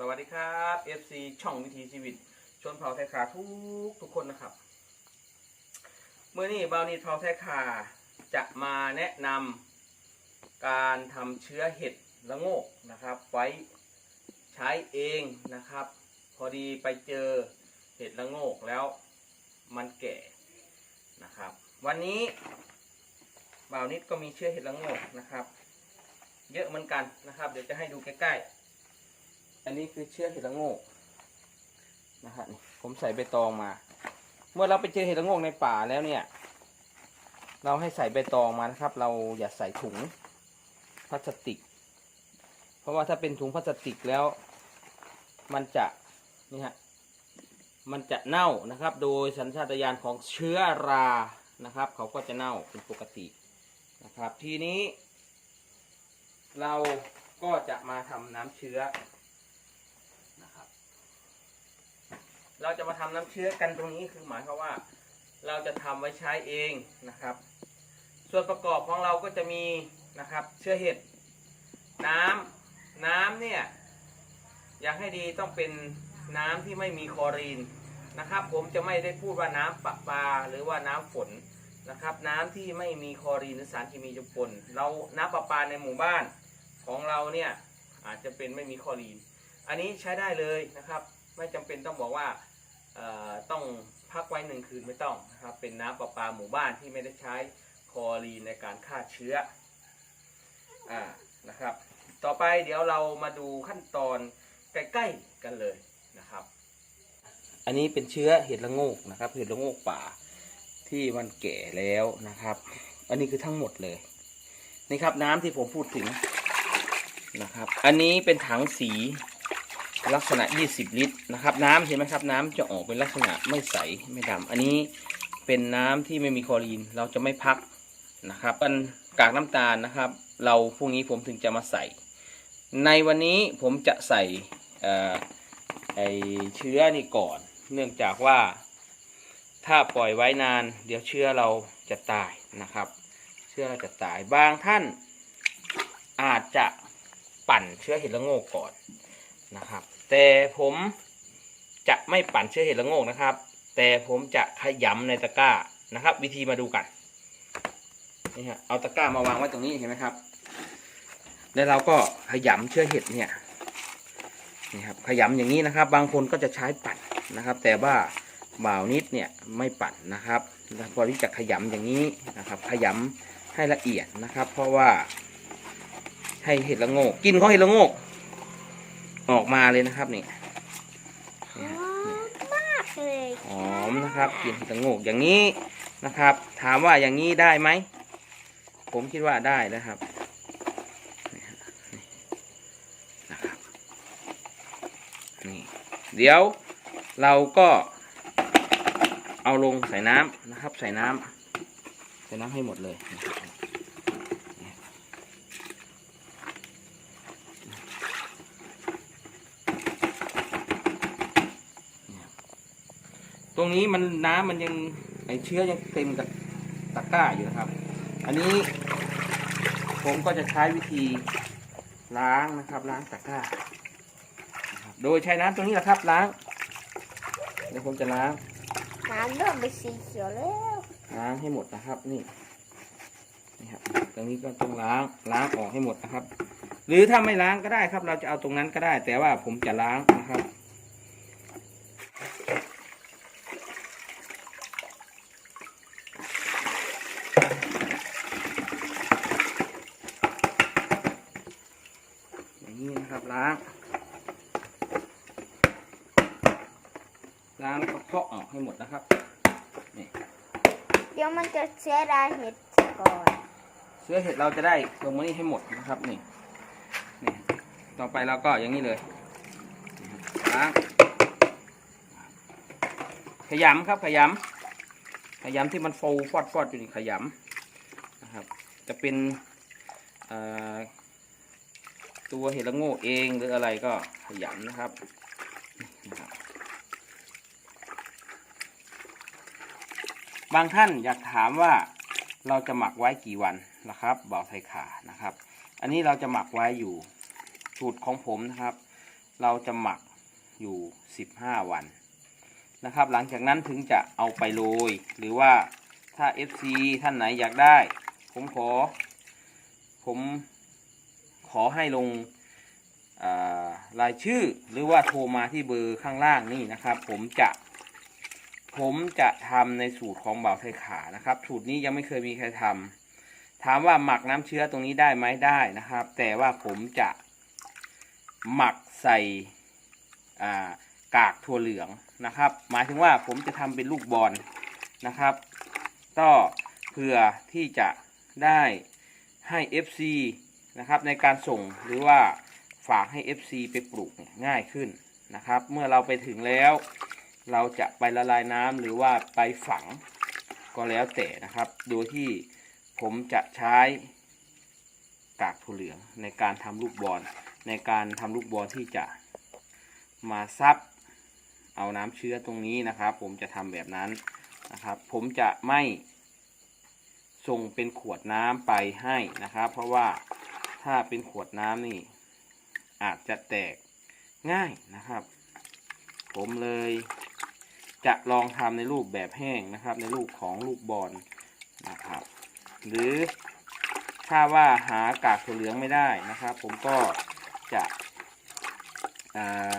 สวัสดีครับ FC ช่องวิถีชีวิต ชนเผ่าไทยขาทุกทุกคนนะครับ เมื่อนี้บาวนีเผ่าไทยขาจะมาแนะนำการทำเชื้อเห็ดละโงกนะครับ ไว้ใช้เองนะครับ พอดีไปเจอเห็ดละโงกแล้วมันแก่นะครับ วันนี้บ่าวนิดก็มีเชื้อเห็ดละโงกนะครับ เยอะเหมือนกันนะครับ เดี๋ยวจะให้ดูใกล้ๆ อันนี้คือเชื้อเห็ดละโงกนะฮะผมใส่ใบตองมา เมื่อเราไปเจอเห็ดละโงกในป่าแล้วเนี่ย เราให้ใส่ใบตองมานะครับ เราอย่าใส่ถุงพลาสติก เพราะว่าถ้าเป็นถุงพลาสติกแล้ว มันจะนี่ฮะมันจะเน่านะครับ โดยสัญชาตญาณของเชื้อรานะครับ เขาก็จะเน่าเป็นปกตินะครับ ทีนี้ เราก็จะมาทำน้ำเชื้อนะครับ เราจะมาทำน้ำเชื้อกันตรงนี้คือหมายความว่า เราจะทำไว้ใช้เองนะครับ ส่วนประกอบของเราก็จะมีนะครับ เชื้อเห็ดน้ำน้ำเนี่ยอยากให้ดีต้องเป็นน้ำที่ไม่มีคลอรีนนะครับ ผมจะไม่ได้พูดว่าน้ำประปาหรือว่าน้ำฝนนะครับ น้ำที่ไม่มีคลอรีนหรือสารเคมีจำปนเราน้ำประปาในหมู่บ้านของเราเนี่ยอาจจะเป็นไม่มีคลอรีน อันนี้ใช้ได้เลยนะครับ ไม่จำเป็นต้องบอกว่า ต้องพักไว้หนึ่งคืนไม่ต้องนะครับเป็นน้ำประปาหมู่บ้านที่ไม่ได้ใช้คอรีนในการฆ่าเชื้ออนะครับ ต่อไปเดี๋ยวเรามาดูขั้นตอนใกล้ๆกันเลยนะครับ อันนี้เป็นเชื้อเห็ดละโงกนะครับเห็ดละโงกป่าที่มันแก่แล้วนะครับ อันนี้คือทั้งหมดเลยนี่ครับน้ำที่ผมพูดถึงนะครับ อันนี้เป็นถังสี ลักษณะ 20 ลิตรนะครับ น้ำเห็นไหมครับ น้ำจะออกเป็นลักษณะไม่ใสไม่ดำอันนี้เป็นน้ำที่ไม่มีคลอรีนเราจะไม่พักนะครับเป็นกากน้ำตาลนะครับ เราพรุ่งนี้ผมถึงจะมาใส่ ในวันนี้ผมจะใส่เอ่อไอเชื้อนี่ก่อน เนื่องจากว่าถ้าปล่อยไว้นาน เดี๋ยวเชื้อเราจะตายนะครับ เชื้อเราจะตายบางท่านอาจจะปั่นเชื้อเห็ดละโงกก่อนนะครับ แต่ผมจะไม่ปั่นเชื้อเห็ดละโงกนะครับ แต่ผมจะขยำในตะกร้านะครับ วิธีมาดูกันนี่ฮะเอาตะกร้ามาวางไว้ตรงนี้เห็นไหมครับ แล้วเราก็ขยำเชื้อเห็ดเนี่ยนี่ครับขยำอย่างนี้นะครับ บางคนก็จะใช้ปั่นนะครับ แต่ว่าบ่าวนิดเนี่ยไม่ปั่นนะครับพอที่จะขยำอย่างนี้นะครับ ขยำให้ละเอียดนะครับ เพราะว่าให้เห็ดละโงกกินของเห็ดละโงก ออกมาเลยนะครับนี่หอมมากเลยหอมนะครับกินเห็ดละโงกอย่างนี้นะครับ ถามว่าอย่างนี้ได้ไหม ผมคิดว่าได้นะครับนี่ฮะนี่นะครับนี่เดี๋ยวเราก็เอาลงใส่น้ำนะครับ ใส่น้ำใส่น้ำให้หมดเลยนะครับ ตรงนี้มันน้ำมันยังไอเชื้อยังเต็มกับตะกร้าอยู่นะครับ อันนี้ผมก็จะใช้วิธีล้างนะครับ ล้างตะกร้านะครับโดยใช้น้ำตรงนี้แหละครับล้าง เดี๋ยวผมจะล้าง น้ำเริ่มเป็นสีเขียวแล้ว ล้างให้หมดนะครับนี่นี่ครับ ตรงนี้ก็ต้องล้างล้างออกให้หมดนะครับ หรือถ้าไม่ล้างก็ได้ครับ เราจะเอาตรงนั้นก็ได้ แต่ว่าผมจะล้างนะครับ อย่างนี้นะครับ ล้าง ล้างแล้วก็เคาะออกให้หมดนะครับ นี่เดี๋ยวมันจะเสียดายเห็ดก่อนเชื้อเห็ดเราจะได้ลงมานี่ให้หมดนะครับนี่นี่ ต่อไปเราก็อย่างนี้เลยล้างขยำครับขยำขยำที่มันฟูฟอดฟอดอยู่นี่ขยำนะครับ จะเป็นเอ่อ ตัวเห็ดละโง่เองหรืออะไรก็ขยำนะครับนี่นะครับ บางท่านอยากถามว่าเราจะหมักไว้กี่วันนะครับบ่าวไทยขานะครับ อันนี้เราจะหมักไว้อยู่สูตรของผมนะครับ เราจะหมักอยู่ 15 วันนะครับ หลังจากนั้นถึงจะเอาไปโรยหรือว่าถ้า FC ท่านไหนอยากได้ ผมขอ ผม ขอให้ลงรายชื่อหรือว่าโทรมาที่เบอร์ข้างล่างนี่นะครับ ผมจะ ผมจะทำในสูตรของบ่าวไทยขานะครับ สูตรนี้ยังไม่เคยมีใครทำถามว่าหมักน้ำเชื้อตรงนี้ได้ไหมได้นะครับ แต่ว่าผมจะหมักใส่กากถั่วเหลืองนะครับ หมายถึงว่าผมจะทำเป็นลูกบอลนะครับ ก็เพื่อที่จะได้ให้ FC นะครับ ในการส่งหรือว่าฝากให้ FC ไปปลูกเนี่ยง่ายขึ้นนะครับ เมื่อเราไปถึงแล้ว เราจะไปละลายน้ำหรือว่าไปฝังก็แล้วแต่นะครับ โดยที่ผมจะใช้กากถั่วเหลืองในการทำลูกบอลในการทำลูกบอลที่จะมาซับเอาน้ำเชื้อตรงนี้นะครับ ผมจะทำแบบนั้นนะครับ ผมจะไม่ส่งเป็นขวดน้ำไปให้นะครับ เพราะว่า ถ้าเป็นขวดน้ำนี่ อาจจะแตกง่ายนะครับ ผมเลยจะลองทำในรูปแบบแห้งนะครับ ในรูปของลูกบอลนะครับ หรือถ้าว่าหากากถั่วเหลืองไม่ได้นะครับ ผมก็จะอ่า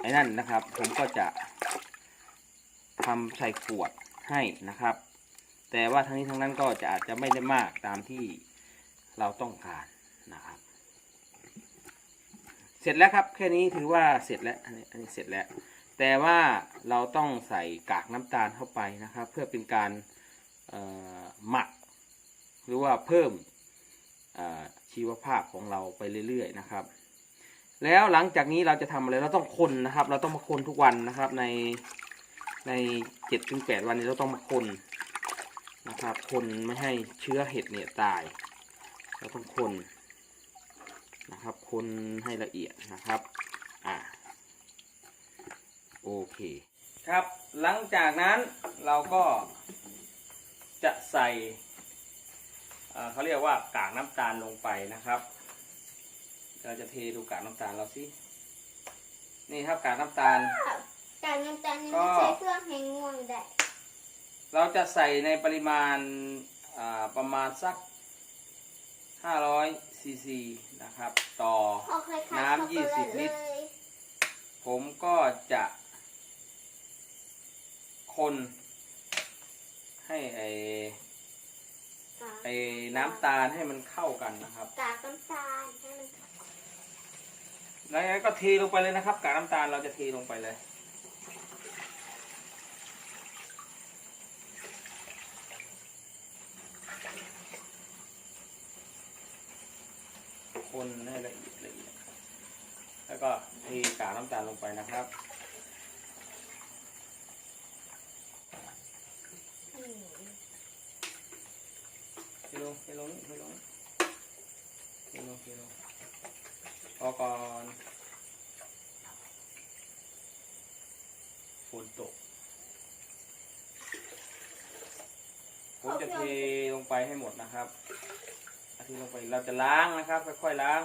ไอ้นั่นนะครับ ผมก็จะทำใส่ขวดให้นะครับ แต่ว่าทั้งนี้ทั้งนั้นก็จะอาจจะไม่ได้มากตามที่ เราต้องการนะครับ เสร็จแล้วครับแค่นี้ถือว่าเสร็จแล้วอันนี้อันนี้เสร็จแล้ว แต่ว่าเราต้องใส่กากน้ำตาลเข้าไปนะครับ เพื่อเป็นการหมัก หรือว่าเพิ่มชีวภาพของเราไปเรื่อยๆนะครับ แล้วหลังจากนี้เราจะทำอะไรเราต้องคนนะครับ เราต้องมาคนทุกวันนะครับในในเจ็ดถึงแปดวันนี้เราต้องมาคนนะครับ คนไม่ให้เชื้อเห็ดเนี่ยตาย เราต้องคนนะครับ คนให้ละเอียดนะครับ อ่าโอเค ครับ หลังจากนั้นเราก็จะใส่เอ่อเขาเรียกว่ากากน้ำตาลลงไปนะครับ เราจะเทดูกากน้ำตาลเราสิ นี่ครับกากน้ำตาล การน้ำตาลนี่ก็ไม่ใช่เครื่องให้ง่วงได้ เราจะใส่ในปริมาณอ่าประมาณสัก 500ซีซีนะครับ ต่อออกคล้ายๆน้ำช็อกโกแลตยี่สิบลิตรเลยผมก็จะคนให้ไอไอน้ำตาลให้มันเข้ากันนะครับกากน้ำตาลให้มันแล้วงั้นก็เทลงไปเลยนะครับ กากน้ำตาลเราจะเทลงไปเลย คนให้ละเอียดละเอียดแล้วก็เทกาก น้ำตาลลงไปนะครับอืมเทลงเทลงนี่เทลงนี่เทลงเทลงพอก่อนฝนตก ผมจะเทลงไปให้หมดนะครับอาทีลงไปเราจะล้างนะครับ ค่อยๆล้าง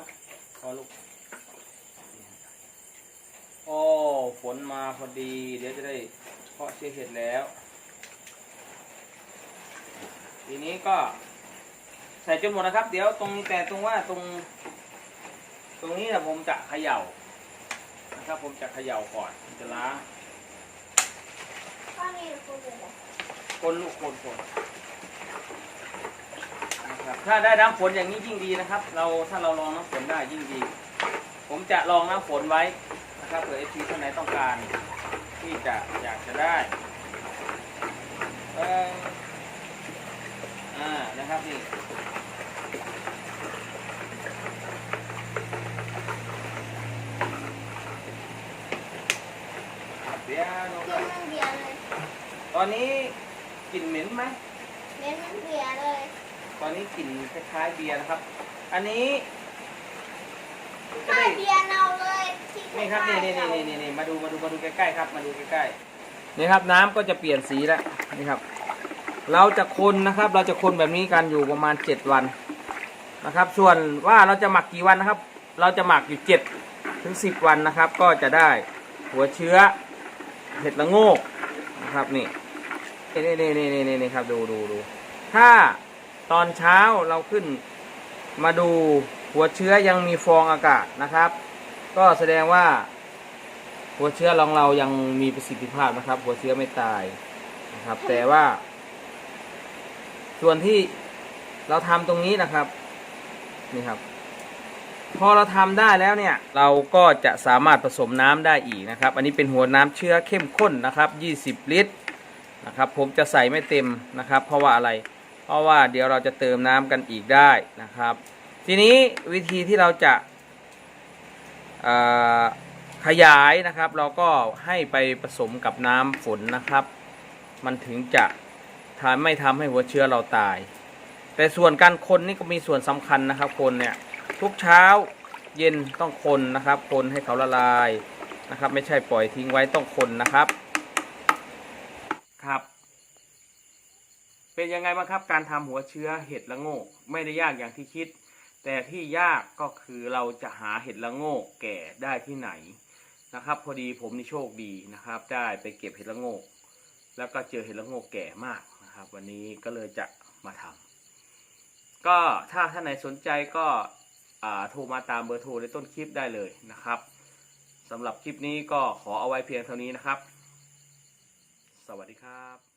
พอลูก อ้ฝนมาพอดี เดี๋ยวจะได้เพาะเชื้อเห็ดแล้ว ทีนี้ก็ใส่จนหมดนะครับ เดี๋ยวตรงแต่ตรงว่าตรง ตรงนี้นะผมจะเขย่านะครับผมจะเขย่าก่อนจะล้างข้อนี้คุณเป็นอะคนลูกคนคนนะครับถ้าได้น้ำฝนอย่างนี้ยิ่งดีนะครับ เราถ้าเราลองน้ำฝนได้ยิ่งดี ผมจะลองน้ำฝนไว้ นะครับเผื่อเอฟซีท่านไหนต้องการ ที่จะอยากจะได้เอออ่านะครับนี่เดี๋ยวเครื่องมันเบียร์เลยตอนนี้กลิ่นเหม็นไหม เน้นมันเบียร์เลยตอนนี้กลิ่นคล้ายๆเบียร์นะครับ อันนี้ จะถ้าได้ เบียร์เนาเลยที่ นี่ครับนี่นี่นี่นี่นี่มาดูมาดูมาดูใกล้ๆครับ มาดูใกล้ๆนี่ครับน้ำก็จะเปลี่ยนสีแล้วนี่ครับ เราจะคนนะครับ เราจะคนแบบนี้กันอยู่ประมาณเจ็ดวันนะครับ ส่วนว่าเราจะหมักกี่วันนะครับ เราจะหมักอยู่เจ็ดถึง10วันนะครับ ก็จะได้หัวเชื้อเห็ดละโงกนะครับนี่นี่นี่นี่นี่นี่นี่ครับดูดูดูถ้าตอนเช้าเราขึ้นมาดูหัวเชื้อยังมีฟองอากาศนะครับ ก็แสดงว่า หัวเชื้อของเรายังมีประสิทธิภาพนะครับ หัวเชื้อไม่ตายนะครับ แต่ว่า ส่วนที่เราทำตรงนี้นะครับนี่ครับ พอเราทำได้แล้วเนี่ย เราก็จะสามารถผสมน้ำได้อีกนะครับ อันนี้เป็นหัวน้ำเชื้อเข้มข้นนะครับ 20 ลิตรนะครับ ผมจะใส่ไม่เต็มนะครับ เพราะว่าอะไร เพราะว่าเดี๋ยวเราจะเติมน้ำกันอีกได้นะครับ ทีนี้วิธีที่เราจะเอ่อ ขยายนะครับ เราก็ให้ไปผสมกับน้ำฝนนะครับ มันถึงจะทำไม่ทำให้หัวเชื้อเราตาย แต่ส่วนการคนนี่ก็มีส่วนสำคัญนะครับ คนเนี่ยทุกเช้าเย็นต้องคนนะครับ คนให้เขาละลายนะครับ ไม่ใช่ปล่อยทิ้งไว้ต้องคนนะครับครับ เป็นยังไงบ้างครับการทำหัวเชื้อเห็ดละโงก ไม่ได้ยากอย่างที่คิด แต่ที่ยากก็คือเราจะหาเห็ดละโงกแก่ได้ที่ไหนนะครับ พอดีผมนี่โชคดีนะครับ ได้ไปเก็บเห็ดละโงก แล้วก็เจอเห็ดละโงกแก่มากนะครับ วันนี้ก็เลยจะมาทำก็ถ้าท่านไหนสนใจก็โทรมาตามเบอร์โทรในต้นคลิปได้เลยนะครับสำหรับคลิปนี้ก็ขอเอาไว้เพียงเท่านี้นะครับ สวัสดีครับ